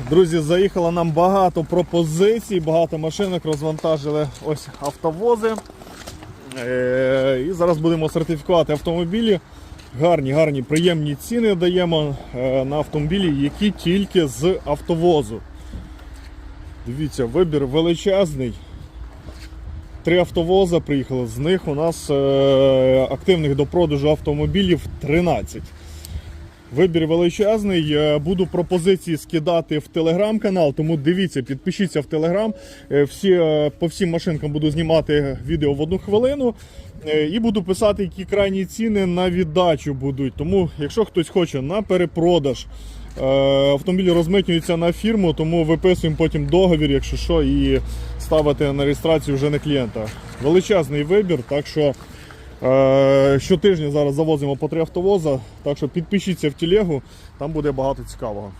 Друзі, заїхало нам багато пропозицій, багато машинок розвантажили ось автовози. Е, І зараз будемо сертифікувати автомобілі. Гарні, гарні, приємні ціни даємо е, на автомобілі, які тільки з автовозу. Дивіться, вибір величезний. Три автовоза приїхали, з них у нас е, активних до продажу автомобілів 13. Вибір величезний. Е, Буду пропозиції скидати в телеграм-канал, тому дивіться, підпишіться в телеграм. Е, Всі, е, по всім машинкам буду знімати відео в одну хвилину. І буду писати, які крайні ціни на віддачу будуть. Тому, якщо хтось хоче на перепродаж, автомобіль розмитнюється на фірму, тому виписуємо потім договір, якщо що, і ставити на реєстрацію вже не клієнта. Величезний вибір, так що. Е, Щотижня зараз завозимо по три автовоза, так що підпишіться в телегу, там буде багато цікавого.